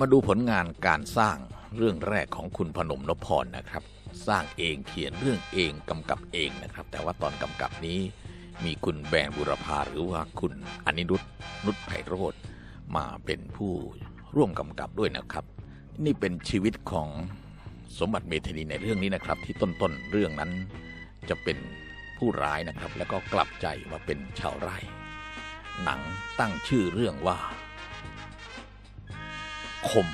มาดูผลงานการสร้างเรื่องแรกของคุณพนมนพพรนะครับ สร้างเองเขียนเรื่องเองกำกับเองนะครับ แต่ว่าตอนกำกับนี้มีคุณแบนบุรพาหรือว่าคุณอนิรุตนุชไพโรธมาเป็นผู้ร่วมกำกับด้วยนะครับ นี่เป็นชีวิตของสมบัติเมธนีในเรื่องนี้นะครับ ที่ต้นๆเรื่องนั้นจะเป็นผู้ร้ายนะครับ แล้วก็กลับใจมาเป็นชาวไร่ หนังตั้งชื่อเรื่องว่า คม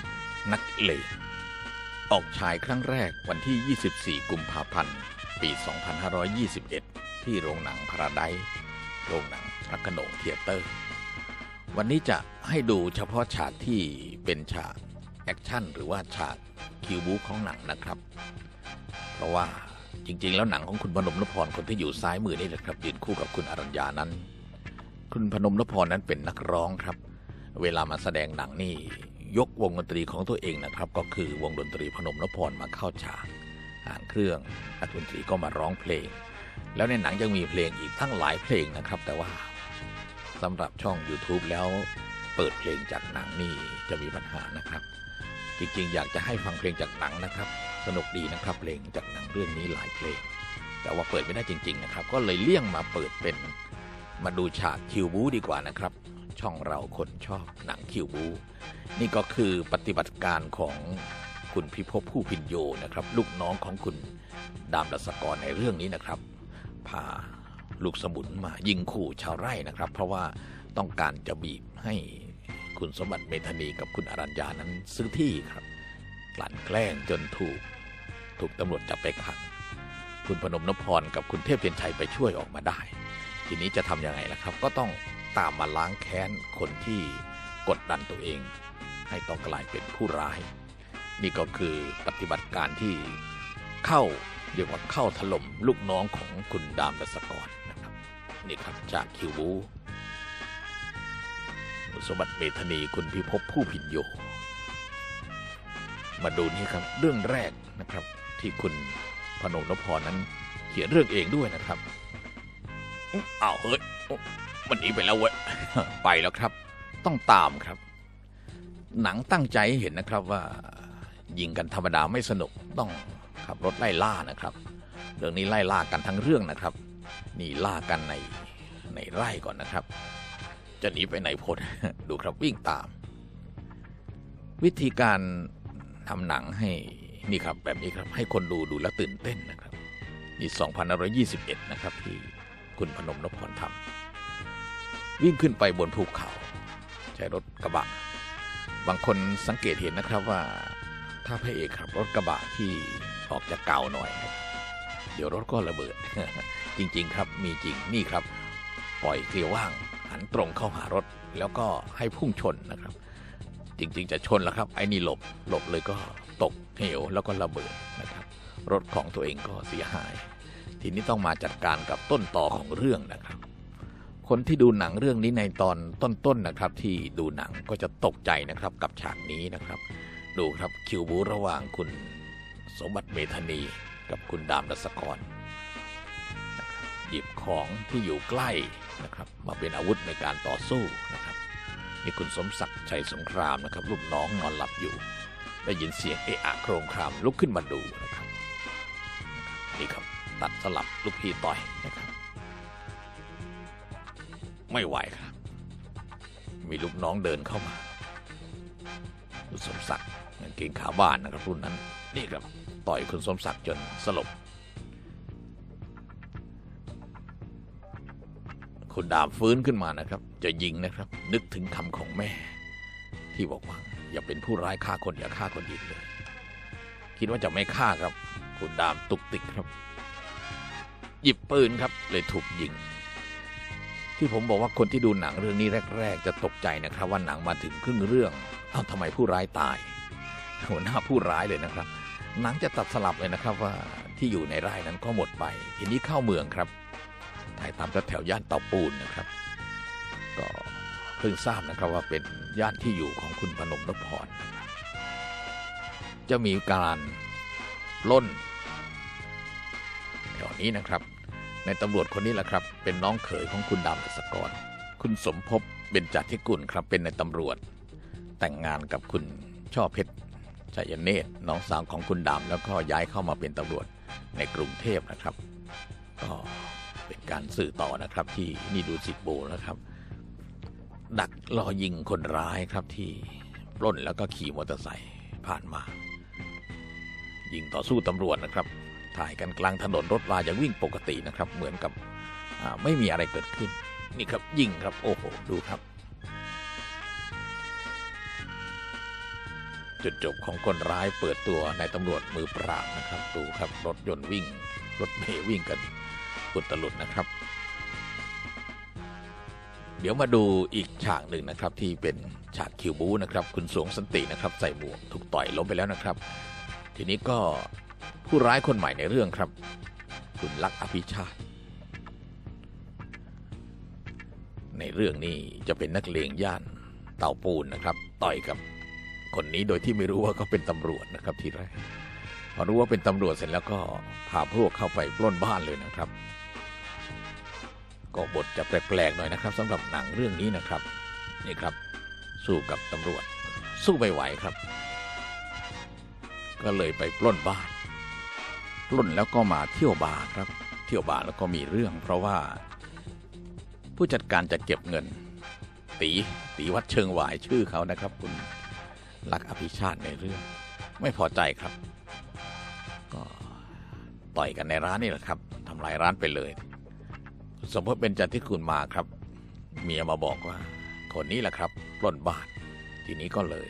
นักเลงออกฉายครั้งแรกวันที่ 24 กุมภาพันธ์ ปี 2521 ที่โรงหนังพาราไดโรงหนังพระโขนงเทียเตอร์ วันนี้จะให้ดูเฉพาะฉากที่เป็นฉากแอคชั่นหรือว่าฉากคิวบูของหนังนะครับ เพราะว่าจริง ๆ แล้วหนังของคุณพนมนพรคนที่อยู่ซ้ายมือนี่แหละครับยืนคู่กับคุณอรัญญานั้น คุณพนมนพพรนั้นเป็นนักร้องครับ เวลามาแสดงหนังนี่ ยกวงดนตรีของตัวเองนะครับ ก็คือวงดนตรีพนมนพรมาเข้าฉากอ่านเครื่องนักดนตรีก็มาร้องเพลง แล้วในหนังยังมีเพลงอีกทั้งหลายเพลงนะครับ แต่ว่าสำหรับช่อง YouTube แล้วเปิดเพลงจากหนังนี่จะมีปัญหานะครับ จริงๆ อยากจะให้ฟังเพลงจากหนังนะครับ สนุกดีนะครับเพลงจากหนังเรื่องนี้หลายเพลง แต่ว่าเปิดไม่ได้จริง ๆนะครับ ก็เลยเลี่ยงมาเปิดเป็นมาดูฉากคิวบูดีกว่านะครับ ช่องเราคนชอบหนังคิวบูนี่ก็คือปฏิบัติการของคุณพิภพผู้พินโยนะครับ ลูกน้องของคุณดามดัสกรในเรื่องนี้นะครับพาลูกสมุนมายิงขู่ชาวไร่นะครับ เพราะว่าต้องการจะบีบให้คุณสมบัติเมธนีกับคุณอรัญญานั้นซื้อที่ครับกลั่นแกล้งจนถูก ถูกตำรวจจับไปขังคุณพนมนพพรกับคุณเทพเทียนชัยไปช่วยออกมาได้ ทีนี้จะทำยังไงล่ะครับ ก็ต้อง ตามมาล้างแค้นคนที่กดดันตัวเอง ให้ต้องกลายเป็นผู้ร้าย นี่ก็คือปฏิบัติการที่เข้าเรียกว่าเข้าถล่มลูกน้องของคุณดามดัสกรนะครับนี่ครับจากคิวบูสมบัติเมธนีคุณพิภพผู้พินโย มาดูนี่ครับเรื่องแรกนะครับที่คุณพนมนพรนั้น เขียนเรื่องเองด้วยนะครับอ้าวเฮ้ย มันหนีไปแล้วเว้ยไปแล้วครับ ต้องตามครับ หนังตั้งใจเห็นนะครับว่า ยิงกันธรรมดาไม่สนุกต้องขับรถไล่ล่านะครับ เรื่องนี้ไล่ล่ากันทั้งเรื่องนะครับ นี่ล่ากันในในไร่ก่อนนะครับ จะหนีไปไหนพ้นดูครับวิ่งตาม วิธีการทำหนังให้นี่ครับแบบนี้ครับ ให้คนดูดูแลตื่นเต้นนะครับนี่2521 นะครับที่คุณพนมนพพรทำ วิ่งขึ้นไปบนภูเขา ใช้รถกระบะ บางคนสังเกตเห็นนะครับว่า ถ้าพระเอกขับรถกระบะที่ออกจะเก่าหน่อย เดี๋ยวรถก็ระเบิด จริงๆ ครับมีจริงนี่ครับ ปล่อยเกลียวว่างหันตรงเข้าหารถแล้วก็ให้พุ่งชนนะครับ จริงๆ จะชนแล้วครับ ไอ้นี่หลบหลบเลยก็ตกเหวแล้วก็ระเบิดนะครับ รถของตัวเองก็เสียหาย ทีนี้ต้องมาจัดการกับต้นต่อของเรื่องนะครับ คนที่ดูหนังเรื่องนี้ในตอนต้นๆนะครับ ที่ดูหนังก็จะตกใจนะครับกับฉากนี้นะครับ ดูครับคิวบูระหว่างคุณสมบัติเมธานีกับคุณดามรัศกรหยิบของที่อยู่ใกล้นะครับ มาเป็นอาวุธในการต่อสู้นะครับนี่คุณสมศักดิ์ชัยสงครามนะครับลูกน้องนอนหลับอยู่ ได้ยินเสียงเอะอะโครมครามลุกขึ้นมาดูนะครับนี่ครับ ตัดสลับลูกพี่ต่อยนะครับ ไม่ไหวครับ มีลูกน้องเดินเข้ามาคุณสมศักดิ์กางเกงขาบ้านนะครับรุ่นนั้น นี่ครับต่อยคุณสมศักดิ์จนสลบ คุณดามฟื้นขึ้นมานะครับ จะยิงนะครับ นึกถึงคำของแม่ ที่บอกว่า อย่าเป็นผู้ร้ายฆ่าคนอย่าฆ่าคนอีกเลย คิดว่าจะไม่ฆ่าครับ คุณดามตุกติกครับ หยิบปืนครับเลยถูกยิง ที่ผมบอกว่าคนที่ดูหนังเรื่องนี้แรก ๆ จะตกใจนะครับ ว่าหนังมาถึงครึ่งเรื่องเอ้าทำไมผู้ร้ายตายหัวหน้าผู้ร้ายเลยนะครับ หนังจะตัดสลับเลยนะครับว่าที่อยู่ในไร่นั้นก็หมดไป ทีนี้เข้าเมืองครับถ่ายตามแถวย่านเตาปูนนะครับ ก็เพิ่งทราบนะครับว่าเป็นย่านที่อยู่ของคุณพนมนพพรจะมีการล้นแถวนี้นะครับ ในตำรวจคนนี้แหละครับ เป็นน้องเขยของคุณดำอัศกร คุณสมภพเบญจทิกุลครับเป็นในตำรวจ แต่งงานกับคุณช่อเพชรชัยเนตรน้องสาวของคุณดำแล้วก็ย้ายเข้ามาเป็นตำรวจในกรุงเทพนะครับ ก็เป็นการสื่อต่อนะครับ ที่นี่ดูสิตโบนะครับ ดักรอยิงคนร้ายครับที่ปล้นแล้วก็ขี่มอเตอร์ไซค์ผ่านมา ยิงต่อสู้ตำรวจนะครับ ถ่ายกันกลางถนนรถรายังวิ่งปกตินะครับ เหมือนกับไม่มีอะไรเกิดขึ้น นี่ครับยิงครับโอ้โหดูครับ จุดจบของคนร้ายเปิดตัวในตำรวจมือปราบนะครับดูครับรถยนต์วิ่ง รถเมล์วิ่งกันอุตลุดนะครับ เดี๋ยวมาดูอีกฉากหนึ่งนะครับที่เป็นฉากคิวบูนะครับ คุณสวงสันตินะครับใส่หมวกถูกต่อยล้มไปแล้วนะครับ ทีนี้ก็ ผู้ร้ายคนใหม่ในเรื่องครับ คุณลักษณ์อภิชาติ ในเรื่องนี้จะเป็นนักเลงย่านเต่าปูนนะครับ ต่อยกับคนนี้โดยที่ไม่รู้ว่าเขาเป็นตำรวจนะครับทีแรกพอรู้ว่าเป็นตำรวจเสร็จแล้วก็พาพวกเข้าไปปล้นบ้านเลยนะครับ ก็บทจะแปลกๆหน่อยนะครับสำหรับหนังเรื่องนี้นะครับนี่ครับ สู้กับตำรวจ สู้ไม่ไหวครับ ก็เลยไปปล้นบ้าน ปล้นแล้วก็มาเที่ยวบาร์ครับ เที่ยวบาร์แล้วก็มีเรื่อง เพราะว่า ผู้จัดการจะเก็บเงิน ตีตีวัดเชิงหวายชื่อเขานะครับ คุณลักอภิชาติในเรื่อง ไม่พอใจครับ ก็ต่อยกันในร้านนี่แหละครับทำลายร้านไปเลย สมมติเป็นจันที่คุณมาครับ เมียมาบอกว่า คนนี้แหละครับปล้นบ้านทีนี้ก็เลย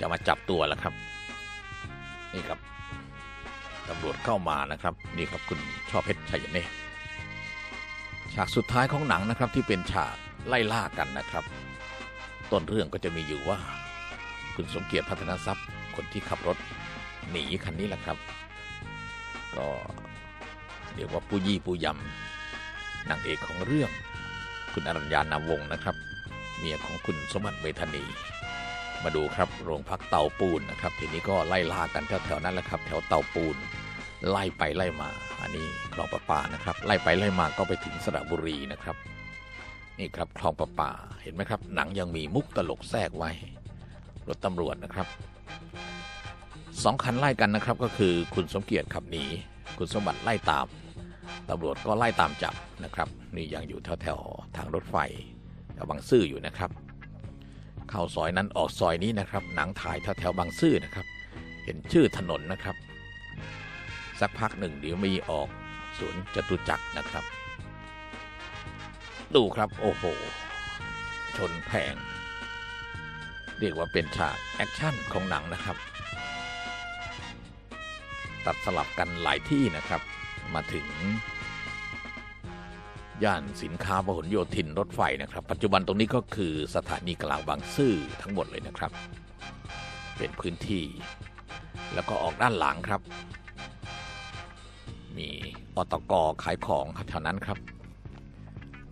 จะมาจับตัวแล้วครับ นี่ครับ ตำรวจเข้ามานะครับ นี่ครับคุณช่อเพชรชัยเนตรฉากสุดท้ายของหนังนะครับที่เป็นฉากไล่ล่ากันนะครับ ต้นเรื่องก็จะมีอยู่ว่า คุณสมเกียรติพัฒนทรัพย์คนที่ขับรถหนีคันนี้แหละครับ ก็เรียกว่าปู้ยี่ปู้ยำนางเอกของเรื่อง คุณอรัญญานาวงนะครับ เมียของคุณสมบัติเวทนี มาดูครับโรงพักเตาปูนนะครับทีนี้ก็ไล่ล่ากันแถวๆนั้นแหละครับ แถวเตาปูน ไล่ไปไล่มา อันนี้คลองประปานะครับ ไล่ไปไล่มาก็ไปถึงสระบุรีนะครับ นี่ครับคลองประปาเห็นไหมครับ หนังยังมีมุกตลกแทรกไว้รถตำรวจนะครับสองคันไล่กันนะครับก็คือคุณสมเกียรติขับหนีคุณสมบัติไล่ตามตำรวจก็ไล่ตามจับนะครับ นี่ยังอยู่แถวๆทางรถไฟแถวบางซื่ออยู่นะครับ เข้าซอยนั้นออกซอยนี้นะครับ หนังถ่ายแถวๆบางซื่อนะครับ เห็นชื่อถนนนะครับ สักพักหนึ่งเดี๋ยวมีออกสวนจตุจักรนะครับ ดูครับโอ้โห ชนแผงเรียกว่าเป็นฉากแอคชั่นของหนังนะครับ ตัดสลับกันหลายที่นะครับ มาถึง ย่านสินค้าพหลโยธินรถไฟนะครับ ปัจจุบันตรงนี้ก็คือสถานีกลางบางซื่อทั้งหมดเลยนะครับ เป็นพื้นที่ แล้วก็ออกด้านหลังครับ มีอตกขายของแถวนั้นครับ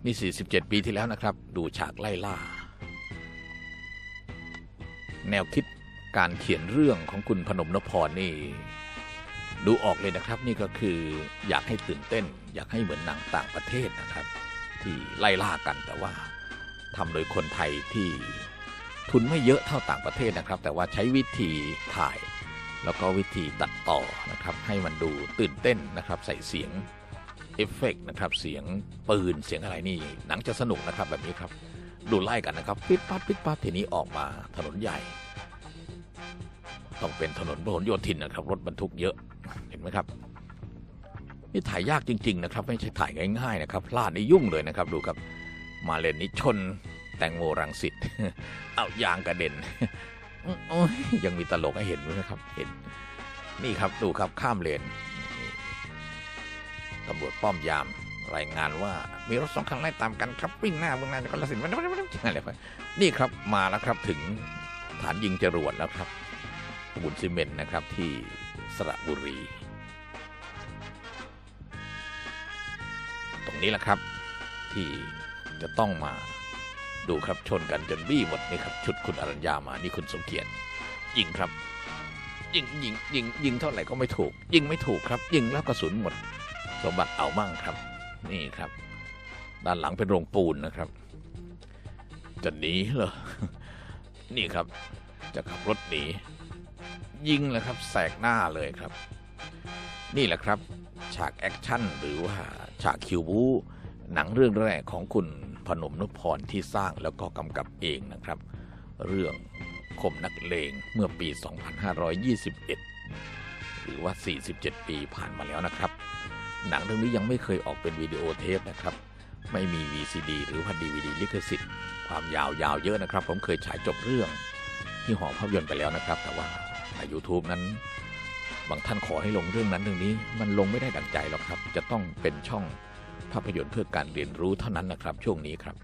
นี่ 47 ปีที่แล้วนะครับ ดูฉากไล่ล่า แนวคิดการเขียนเรื่องของคุณพนมนพพรนี่ ดูออกเลยนะครับนี่ก็คืออยากให้ตื่นเต้น อยากให้เหมือนหนังต่างประเทศนะครับ ที่ไล่ล่ากันแต่ว่าทำโดยคนไทยที่ทุนไม่เยอะเท่าต่างประเทศนะครับ แต่ว่าใช้วิธีถ่าย แล้วก็วิธีตัดต่อนะครับให้มันดูตื่นเต้นนะครับ ใส่เสียงเอฟเฟกต์นะครับเสียงปืนเสียงอะไรนี่ หนังจะสนุกนะครับแบบนี้ครับ ดูไล่กันนะครับ ปิดปั๊บปิดปั๊บทีนี้ออกมาถนนใหญ่ ต้องเป็นถนนพหลโยธินนะครับ รถบรรทุกเยอะเห็นไหมครับ นี่ถ่ายยากจริง ๆ นะครับ ไม่ใช่ถ่ายง่ายๆนะครับพลาดนี่ยุ่งเลยนะครับ ดูครับ มาเลนนี้ชนแตงโมรังสิตเอายางกระเด็นยังมีตลกให้เห็นไหมครับ เห็น นี่ครับดูครับข้ามเลนตำรวจป้อมยามรายงานว่ามีรถสองคันไล่ตามกันครับวิ่งหน้าวิ่งหน้าก็ละสินมันอะไรไปนี่ครับมาแล้วครับถึงฐานยิงจรวดแล้วครับ บุญซีเมนต์นะครับที่สระบุรี ตรงนี้แหละครับที่จะต้องมาดูครับชนกันจนบี้หมดนี่ครับชุดคุณอรัญญามานี่คุณสมเกียรติยิงครับ ยิงยิงยิงยิงเท่าไหร่ก็ไม่ถูก ยิงไม่ถูกครับ ยิงแล้วกระสุนหมด สมบัติเอามั่งครับ นี่ครับ ด้านหลังเป็นโรงปูนนะครับ จะหนีเหรอนี่ครับ จะขับรถหนี ยิงเลยครับแสกหน้าเลยครับ นี่แหละครับ ฉากแอคชั่นหรือว่าฉากคิวบูหนังเรื่องแรกของคุณพนมนพพรที่สร้างแล้วก็กำกับเองนะครับ เรื่องคมนักเลงเมื่อปี 2521 หรือว่า 47 ปีผ่านมาแล้วนะครับ หนังเรื่องนี้ยังไม่เคยออกเป็นวิดีโอเทปนะครับ ไม่มี VCD หรือว่า DVD ลิขสิทธิ์ ความยาวยาวเยอะนะครับ ผมเคยฉายจบเรื่องที่หอภาพยนตร์ไปแล้วนะครับ แต่ว่า ใน YouTube นั้น บางท่านขอให้ลงเรื่องนั้นเรื่องนี้มันลงไม่ได้ดังใจหรอกครับ จะต้องเป็นช่องภาพยนตร์เพื่อการเรียนรู้เท่านั้นนะครับ ช่วงนี้ครับ